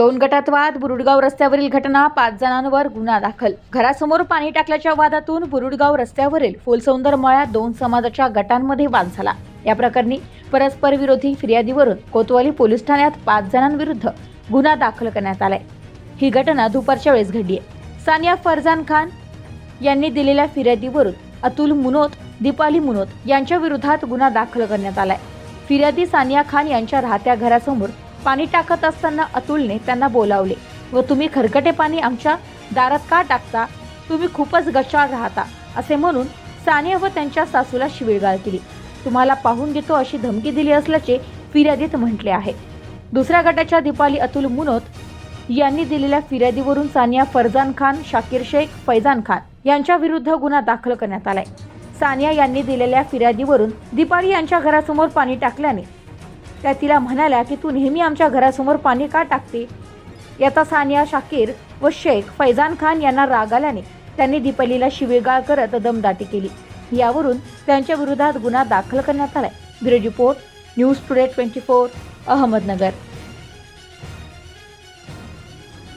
दोन गटात वाद बुरुडगाव रस्त्यावरील घटना पाच जणांवर गुन्हा दाखल. घरासमोर पाणी टाकल्याच्या वादातून बुरुडगाव रस्त्यावरील फुलसौंदर मळ्यात दोन समाजाच्या गटांमध्ये वाद झाला. या प्रकरणी परस्पर विरोधी फिर्यादीवरून कोतवाली पोलीस ठाण्यात पाच जणांविरुद्ध गुन्हा दाखल करण्यात आलाय. ही घटना दुपारच्या वेळेस घडली आहे सानिया फरजान खान यांनी दिलेल्या फिर्यादीवरून अतुल मुनोत दीपाली मुनोत यांच्या विरोधात गुन्हा दाखल करण्यात आलाय. फिर्यादी सानिया खान यांच्या राहत्या घरासमोर पाणी टाकत असताना अतुलने त्यांना बोलावले व तुम्ही खरकटे पाणी आमच्या दारात का टाकता? तुम्ही खूपच गचाळ राहता असे म्हणून सानिया व त्यांच्या सासूला शिवीगाळ केली. तुम्हाला पाहून घेतो अशी धमकी दिली असल्याचे फिर्यादीत म्हटले आहे. दुसऱ्या गटाच्या दीपाली अतुल मुनोत यांनी दिलेल्या फिर्यादीवरून सानिया फरजान खान शाकीर शेख फैजान खान यांच्या विरुद्ध गुन्हा दाखल करण्यात आलाय. सानिया यांनी दिलेल्या फिर्यादीवरून दीपाली यांच्या घरासमोर पाणी टाकल्याने त्या तिला म्हणाल्या की तू नेहमी आमच्या घरासमोर पाणी का टाकते? याचा सानिया शाकीर व शेख फैजान खान यांना राग आल्याने त्यांनी दीपालीला शिवेगाळ करत दमदाटी केली. यावरून त्यांच्या विरोधात गुन्हा दाखल करण्यात आलाय. Bureau report news today twenty four Ahmednagar.